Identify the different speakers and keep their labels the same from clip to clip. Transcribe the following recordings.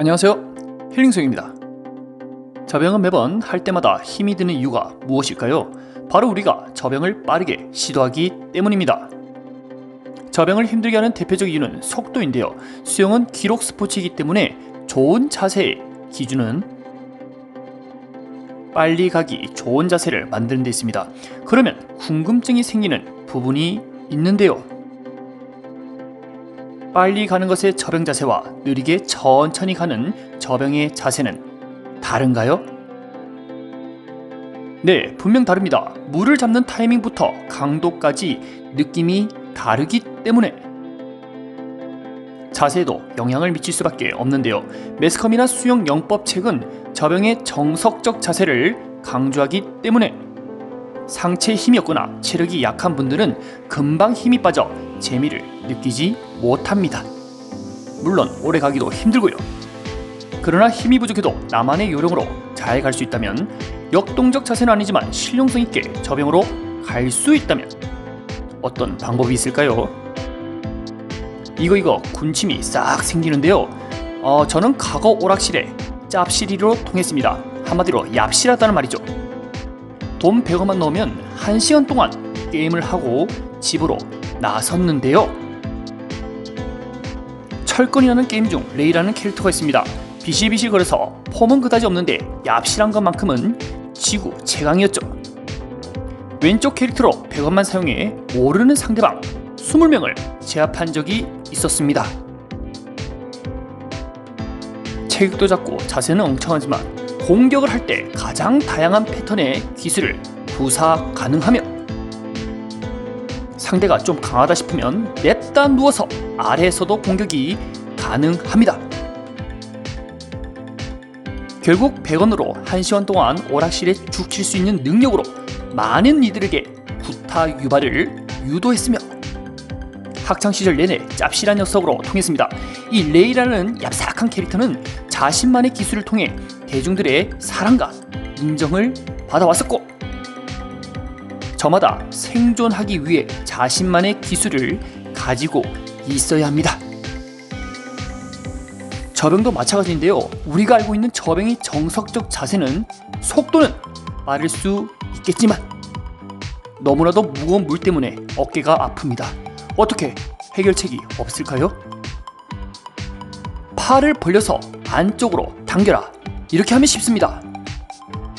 Speaker 1: 안녕하세요. 힐링송입니다. 저병은 매번 할 때마다 힘이 드는 이유가 무엇일까요? 바로 우리가 저병을 빠르게 시도하기 때문입니다. 저병을 힘들게 하는 대표적 이유는 속도인데요. 수영은 기록 스포츠이기 때문에 좋은 자세의 기준은 빨리 가기 좋은 자세를 만드는 데 있습니다. 그러면 궁금증이 생기는 부분이 있는데요. 빨리 가는 것의 저병 자세와 느리게 천천히 가는 저병의 자세는 다른가요? 네, 분명 다릅니다. 물을 잡는 타이밍부터 강도까지 느낌이 다르기 때문에 자세에도 영향을 미칠 수밖에 없는데요. 매스컴이나 수영 영법 책은 저병의 정석적 자세를 강조하기 때문에 상체에 힘이 없거나 체력이 약한 분들은 금방 힘이 빠져 재미를 느끼지 못합니다. 물론 오래 가기도 힘들고요. 그러나 힘이 부족해도 나만의 요령으로 잘 갈 수 있다면 역동적 자세는 아니지만 실용성 있게 저병으로 갈 수 있다면 어떤 방법이 있을까요? 이거 이거 군침이 싹 생기는데요. 어, 저는 과거 오락실에 짭시리로 통했습니다. 한마디로 얍실하다는 말이죠. 돈 100원만 넣으면 1시간 동안 게임을 하고 집으로 나섰는데요. 철권이라는 게임 중 레이라는 캐릭터가 있습니다. 비실비실 거려서 폼은 그다지 없는데 얍실한 것만큼은 지구 최강이었죠. 왼쪽 캐릭터로 100원만 사용해 모르는 상대방 20명을 제압한 적이 있었습니다. 체격도 작고 자세는 엉청하지만 공격을 할 때 가장 다양한 패턴의 기술을 구사 가능하며 상대가 좀 강하다 싶으면 냅다 누워서 아래에서도 공격이 가능합니다. 결국 100원으로 1시간 동안 오락실에 죽칠 수 있는 능력으로 많은 이들에게 구타 유발을 유도했으며 학창시절 내내 짭실한 녀석으로 통했습니다. 이 레이라는 얍삭한 캐릭터는 자신만의 기술을 통해 대중들의 사랑과 인정을 받아왔었고 저마다 생존하기 위해 자신만의 기술을 가지고 있어야 합니다. 저병도 마찬가지인데요. 우리가 알고 있는 저병의 정석적 자세는 속도는 빠를 수 있겠지만 너무나도 무거운 물 때문에 어깨가 아픕니다. 어떻게 해결책이 없을까요? 팔을 벌려서 안쪽으로 당겨라. 이렇게 하면 쉽습니다.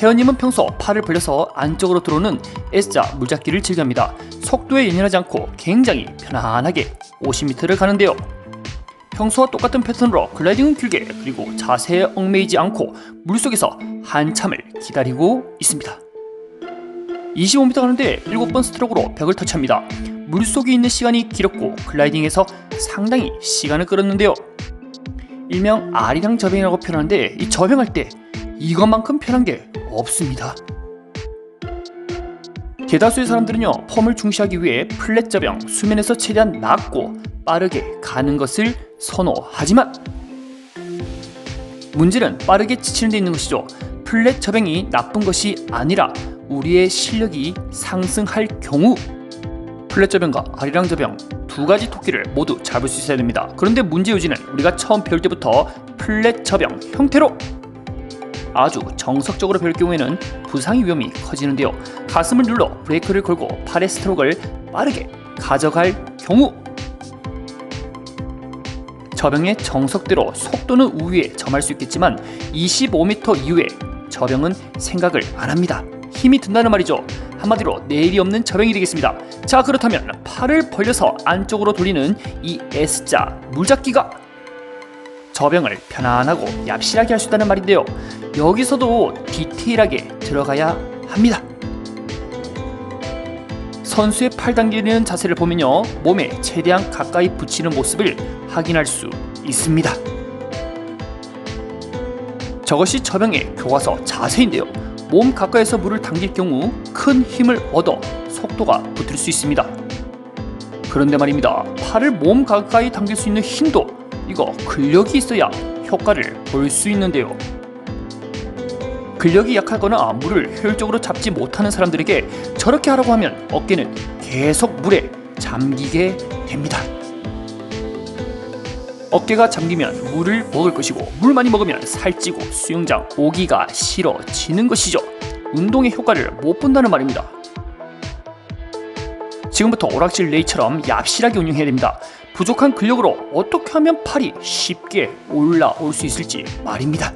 Speaker 1: 혜연님은 평소 팔을 벌려서 안쪽으로 들어오는 S자 물잡기를 즐겨합니다. 속도에 연연하지 않고 굉장히 편안하게 50m를 가는데요. 평소와 똑같은 패턴으로 글라이딩은 길게 그리고 자세에 얽매이지 않고 물속에서 한참을 기다리고 있습니다. 25m 가는데 7번 스트로크로 벽을 터치합니다. 물속에 있는 시간이 길었고 글라이딩에서 상당히 시간을 끌었는데요. 일명 아리랑 저병이라고 표현하는데 이 저병할 때 이것만큼 편한 게 없습니다. 대다수의 사람들은요 펌을 중시하기 위해 플랫 저병 수면에서 최대한 낮고 빠르게 가는 것을 선호하지만 문제는 빠르게 지치는 데 있는 것이죠. 플랫 저병이 나쁜 것이 아니라 우리의 실력이 상승할 경우 플랫 저병과 아리랑 저병 두 가지 토끼를 모두 잡을 수 있어야 됩니다. 그런데 문제 요지는 우리가 처음 배울 때부터 플랫 저병 형태로 아주 정석적으로 배울 경우에는 부상의 위험이 커지는데요. 가슴을 눌러 브레이크를 걸고 팔의 스트로크를 빠르게 가져갈 경우 저병의 정석대로 속도는 우위에 점할 수 있겠지만 25m 이후에 저병은 생각을 안 합니다. 힘이 든다는 말이죠. 한마디로 내일이 없는 저병이 되겠습니다. 자 그렇다면 팔을 벌려서 안쪽으로 돌리는 이 S자 물잡기가 저병을 편안하고 얍실하게 할 수 있다는 말인데요. 여기서도 디테일하게 들어가야 합니다. 선수의 팔 당기는 자세를 보면요. 몸에 최대한 가까이 붙이는 모습을 확인할 수 있습니다. 저것이 저병의 교과서 자세인데요. 몸 가까이서 물을 당길 경우 큰 힘을 얻어 속도가 붙을 수 있습니다. 그런데 말입니다. 팔을 몸 가까이 당길 수 있는 힘도 이거 근력이 있어야 효과를 볼 수 있는데요. 근력이 약하거나 물을 효율적으로 잡지 못하는 사람들에게 저렇게 하라고 하면 어깨는 계속 물에 잠기게 됩니다. 어깨가 잠기면 물을 먹을 것이고 물 많이 먹으면 살찌고 수영장 오기가 싫어지는 것이죠. 운동의 효과를 못 본다는 말입니다. 지금부터 오락실 레이처럼 얍실하게 운영해야 됩니다. 부족한 근력으로 어떻게 하면 팔이 쉽게 올라올 수 있을지 말입니다.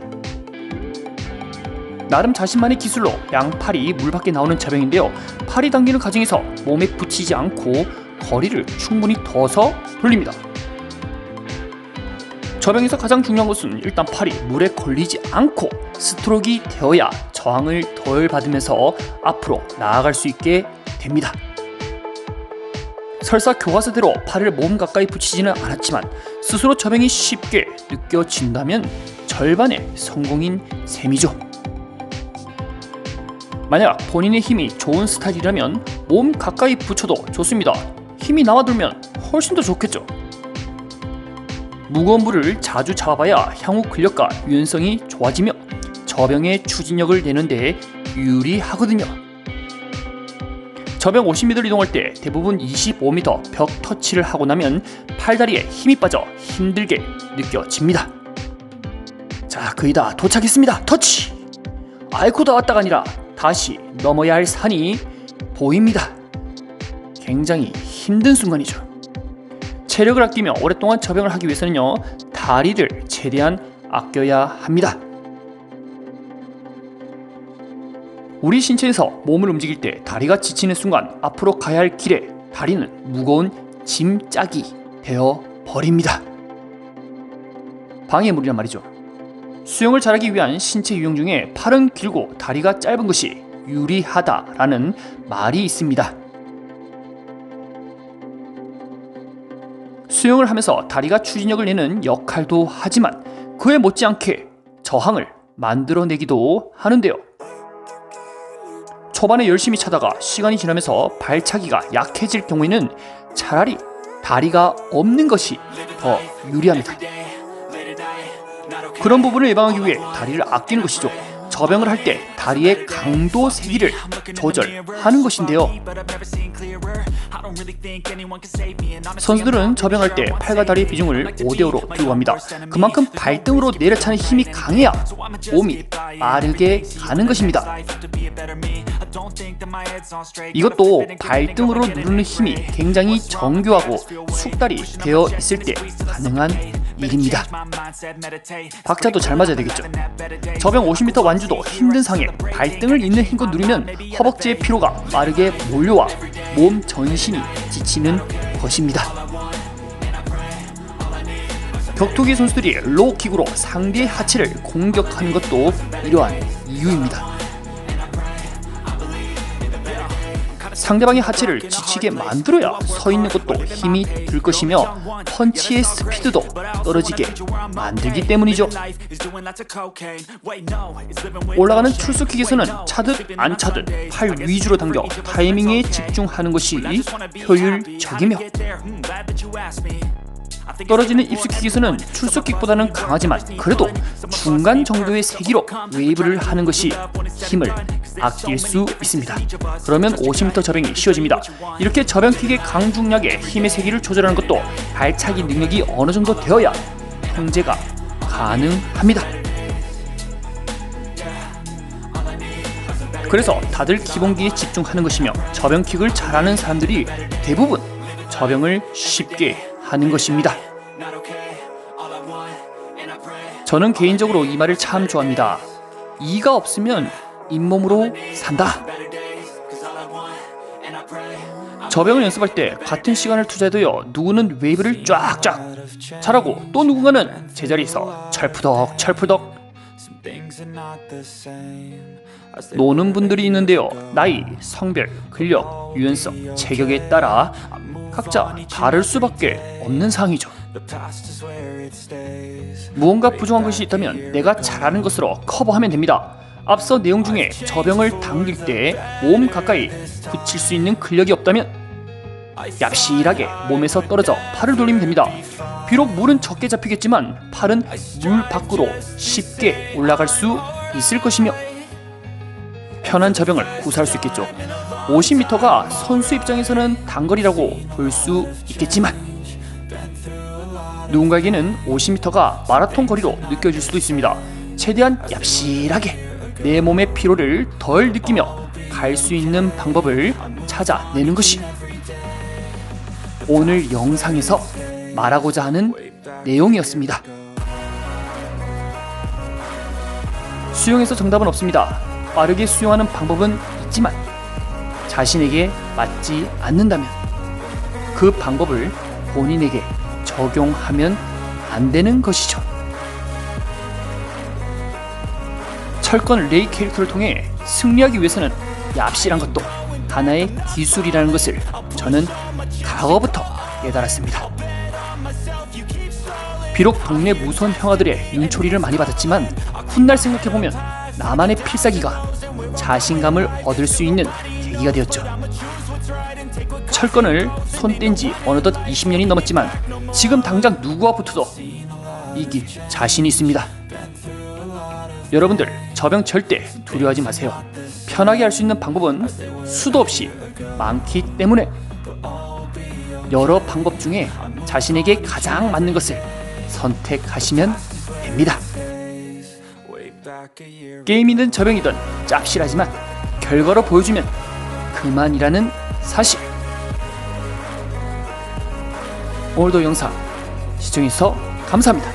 Speaker 1: 나름 자신만의 기술로 양팔이 물 밖에 나오는 자병인데요. 팔이 당기는 과정에서 몸에 붙이지 않고 거리를 충분히 둬서 돌립니다. 저병에서 가장 중요한 것은 일단 팔이 물에 걸리지 않고 스트로크가 되어야 저항을 덜 받으면서 앞으로 나아갈 수 있게 됩니다. 설사 교과서대로 팔을 몸 가까이 붙이지는 않았지만 스스로 저병이 쉽게 느껴진다면 절반의 성공인 셈이죠. 만약 본인의 힘이 좋은 스타일이라면 몸 가까이 붙여도 좋습니다. 힘이 남아돌면 훨씬 더 좋겠죠. 무거운 물을 자주 잡아봐야 향후 근력과 유연성이 좋아지며 저병의 추진력을 내는 데 유리하거든요. 저병 50m를 이동할 때 대부분 25m 벽 터치를 하고 나면 팔다리에 힘이 빠져 힘들게 느껴집니다. 자, 거의 다 도착했습니다. 터치! 아이고 다 왔다가 아니라 다시 넘어야 할 산이 보입니다. 굉장히 힘든 순간이죠. 체력을 아끼며 오랫동안 저병을 하기 위해서는요 다리를 최대한 아껴야 합니다. 우리 신체에서 몸을 움직일 때 다리가 지치는 순간 앞으로 가야 할 길에 다리는 무거운 짐짝이 되어 버립니다. 방해물이란 말이죠. 수영을 잘하기 위한 신체 유형 중에 팔은 길고 다리가 짧은 것이 유리하다라는 말이 있습니다. 수영을 하면서 다리가 추진력을 내는 역할도 하지만 그에 못지않게 저항을 만들어내기도 하는데요. 초반에 열심히 차다가 시간이 지나면서 발차기가 약해질 경우에는 차라리 다리가 없는 것이 더 유리합니다. 그런 부분을 예방하기 위해 다리를 아끼는 것이죠. 저병을 할 때 다리의 강도 세기를 조절하는 것인데요. 선수들은 저병할 때 팔과 다리의 비중을 5대5로 들고 갑니다. 그만큼 발등으로 내려차는 힘이 강해야 몸이 빠르게 가는 것입니다. 이것도 발등으로 누르는 힘이 굉장히 정교하고 숙달이 되어 있을 때 가능한 일입니다. 박자도 잘 맞아야 되겠죠. 저병 50m 완주도 힘든 상에 발등을 있는 힘껏 누르면 허벅지의 피로가 빠르게 몰려와 몸 전신이 지치는 것입니다. 격투기 선수들이 로킥으로 상대의 하체를 공격하는 것도 이러한 이유입니다. 상대방의 하체를 지치게 만들어야 서 있는 것도 힘이 들 것이며 펀치의 스피드도 떨어지게 만들기 때문이죠. 올라가는 출수킥에서는 차듯 안 차듯 팔 위주로 당겨 타이밍에 집중하는 것이 효율적이며 떨어지는 입수킥에서는 출수킥보다는 강하지만 그래도 중간 정도의 세기로 웨이브를 하는 것이 힘을 아낄 수 있습니다. 그러면 50m 저병이 쉬워집니다. 이렇게 저병킥의 강중량에 힘의 세기를 조절하는 것도 발차기 능력이 어느 정도 되어야 통제가 가능합니다. 그래서 다들 기본기에 집중하는 것이며 저병킥을 잘하는 사람들이 대부분 저병을 쉽게 하는 것입니다. 저는 개인적으로 이 말을 참 좋아합니다. 이가 없으면 잇몸으로 산다. 저병을 연습할 때 같은 시간을 투자해도요 누구는 웨이브를 쫙쫙 잘하고 또 누군가는 제자리에서 철푸덕 철푸덕 노는 분들이 있는데요. 나이, 성별, 근력, 유연성, 체격에 따라 각자 다를 수밖에 없는 상황이죠. 무언가 부족한 것이 있다면 내가 잘하는 것으로 커버하면 됩니다. 앞서 내용 중에 저병을 당길 때 몸 가까이 붙일 수 있는 근력이 없다면 얍실하게 몸에서 떨어져 팔을 돌리면 됩니다. 비록 물은 적게 잡히겠지만 팔은 물 밖으로 쉽게 올라갈 수 있을 것이며 편한 저병을 구사할 수 있겠죠. 50m가 선수 입장에서는 단거리라고 볼 수 있겠지만 누군가에게는 50m가 마라톤 거리로 느껴질 수도 있습니다. 최대한 얍실하게 내 몸의 피로를 덜 느끼며 갈 수 있는 방법을 찾아내는 것이 오늘 영상에서 말하고자 하는 내용이었습니다. 수영에서 정답은 없습니다. 빠르게 수영하는 방법은 있지만 자신에게 맞지 않는다면 그 방법을 본인에게 적용하면 안 되는 것이죠. 철권 레이 캐릭터를 통해 승리하기 위해서는 얍실한 것도 하나의 기술이라는 것을 저는 과거부터 깨달았습니다. 비록 동네 무서운 형아들의 인초리를 많이 받았지만 훗날 생각해보면 나만의 필살기가 자신감을 얻을 수 있는 계기가 되었죠. 철권을 손 뗀 지 어느덧 20년이 넘었지만 지금 당장 누구와 붙어도 이길 자신이 있습니다. 여러분들 저병 절대 두려워하지 마세요. 편하게 할 수 있는 방법은 수도 없이 많기 때문에 여러 방법 중에 자신에게 가장 맞는 것을 선택하시면 됩니다. 게임이든 저병이든 짭실하지만 결과로 보여주면 그만이라는 사실. 오늘도 영상 시청해주셔서 감사합니다.